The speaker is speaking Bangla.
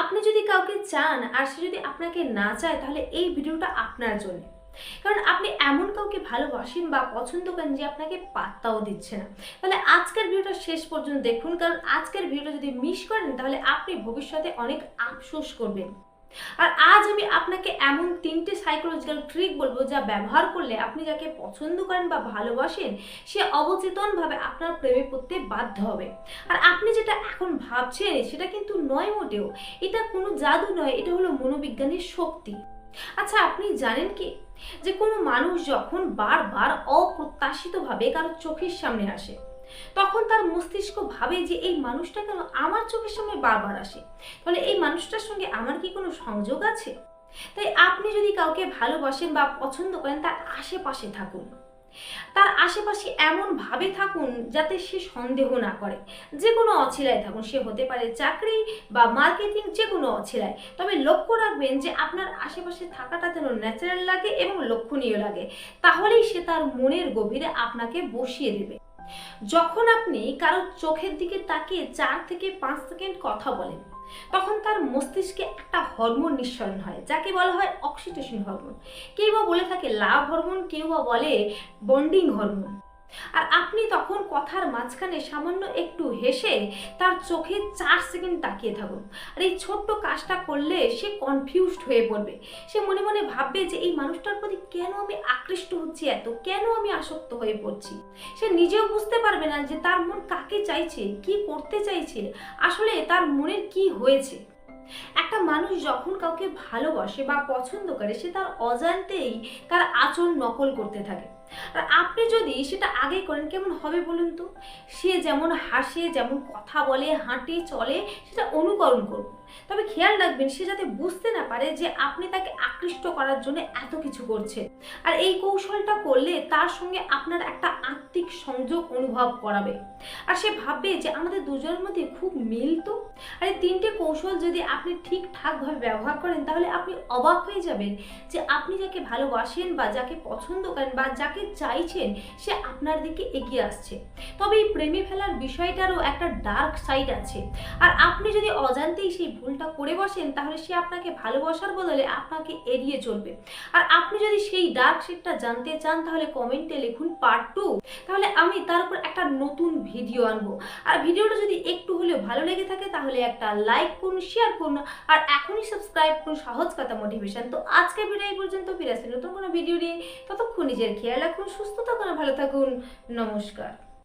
আপনি যদি কাউকে চান আর সে যদি আপনাকে না চায়, তাহলে এই ভিডিওটা আপনার জন্য। কারণ আপনি এমন কাউকে ভালোবাসেন বা পছন্দ করেন যে আপনাকে পাত্তাও দিচ্ছে না। তাহলে আজকের ভিডিওটা শেষ পর্যন্ত দেখুন, কারণ আজকের ভিডিওটা যদি মিস করেন, তাহলে আপনি ভবিষ্যতে অনেক আফসোস করবেন। আর আজ আমি আপনাকে এমন তিনটে সাইকোলজিক্যাল ট্রিক বলব যা ব্যবহার করলে আপনি যাকে পছন্দ করেন বা ভালোবাসেন, সে অবচেতনভাবে আপনার প্রেমে পড়তে বাধ্য হবে। আর আপনি যেটা এখন ভাবছেন, সেটা কিন্তু নয় মোটেও। এটা কোনো জাদু নয়, এটা হলো মনোবিজ্ঞানের শক্তি। আচ্ছা আপনি জানেন কি? যে কোনো মানুষ যখন বারবার অপ্রত্যাশিতভাবে কারও চোখের সামনে আসে তখন তার মস্তিষ্ক ভাবে যে এই মানুষটা কেন আমার চোখের সামনে বারবার আসে? তাহলে এই মানুষটার সঙ্গে আমার কি কোনো সংযোগ আছে? তাই আপনি যদি কাউকে ভালোবাসেন বা পছন্দ করেন, তার আশেপাশে থাকুন। তার আশেপাশে এমন ভাবে থাকুন যাতে সে সন্দেহ না করে। যে কোনো অছিলায় থাকুন, সে হতে পারে চাকরি বা মার্কেটিং যে কোনো অছিলায়। তবে লক্ষ্য রাখবেন যে আপনার আশেপাশে থাকাটা যেন ন্যাচারাল লাগে এবং লক্ষণীয় লাগে। তাহলেই সে তার মনের গভীরে আপনাকে বসিয়ে দেবে। যখন আপনি কারও চোখের দিকে তাকিয়ে চার থেকে পাঁচ সেকেন্ড কথা বলেন, তখন তার মস্তিষ্কে একটা হরমোন নিঃসরণ হয়, যাকে বলা হয় অক্সিটোসিন হরমোন কেউ বা বলে থাকে লাভ হরমোন কেউ বা বলে বন্ডিং হরমোন আর আপনি তখন কথার মাঝখানে সামান্য একটু হেসে তার চোখে চার সেকেন্ড তাকিয়ে থাকুন। আর এই ছোট্ট কাজটা করলে সে কনফিউজড হয়ে পড়বে। সে মনে মনে ভাববে যে এই মানুষটার প্রতি কেন আমি আকৃষ্ট হচ্ছি এত? কেন আমি আসক্ত হয়ে পড়ছি? সে নিজেও বুঝতে পারবে না যে তার মন কাকে চাইছে, কি করতে চাইছে, আসলে তার মনের কি হয়েছে। একটা মানুষ যখন কাউকে ভালোবাসে বা পছন্দ করে, সে তার অজান্তেই তার আচরণ নকল করতে থাকে। আর আপনি যদি সেটা আগে করেন, কেমন হবে বলুন তো? সে যেমন হাসে, যেমন কথা বলে, হাঁটে, চলে, সেটা অনুকরণ করুন। তবে খেয়াল রাখবেন, সে যাতে বুঝতে না পারে যে আপনি তাকে আকৃষ্ট করার জন্য এত কিছু করছেন। আর এই কৌশলটা করলে তার সঙ্গে আপনার একটা আত্মিক সংযোগ অনুভব করাবে। আর সে ভাববে যে আমাদের দুজনের মধ্যে খুব মিল তো? আর এই তিনটে কৌশল যদি আপনি ঠিকঠাকভাবে ব্যবহার করেন, তাহলে আপনি অবাক হয়ে যাবেন যে আপনি যাকে ভালোবাসেন বা যাকে পছন্দ করেন বা যাকে চাইছেন সে আপনার দিকে এগিয়ে আসছে। তবে এই প্রেমে ফেলার বিষয়টারও একটা ডার্ক সাইড আছে। আর আপনি যদি অজান্তেই সেই ভুলটা করে বসেন, তাহলে সে আপনাকে ভালোবাসার বদলে আপনাকে এড়িয়ে চলবে। আর আপনি যদি সেই ডার্ক সাইডটা জানতে চান, তাহলে কমেন্টে লিখুন পার্ট টু তাহলে আমি তার উপর একটা নতুন ভিডিও আনব। আর ভিডিওটা যদি একটু হলেও ভালো লেগে থাকে, তাহলে একটা লাইক করুন শেয়ার করুন, আর এখনই সাবস্ক্রাইব করুন সহজ কথা মোটিভেশন তো আজকে ভিডিও এই পর্যন্ত, ফিরে আসি নতুন কোনো ভিডিও নিয়ে। ততক্ষণ নিজের খেয়াল রাখুন সুস্থ থাকুন আর ভালো থাকুন। নমস্কার।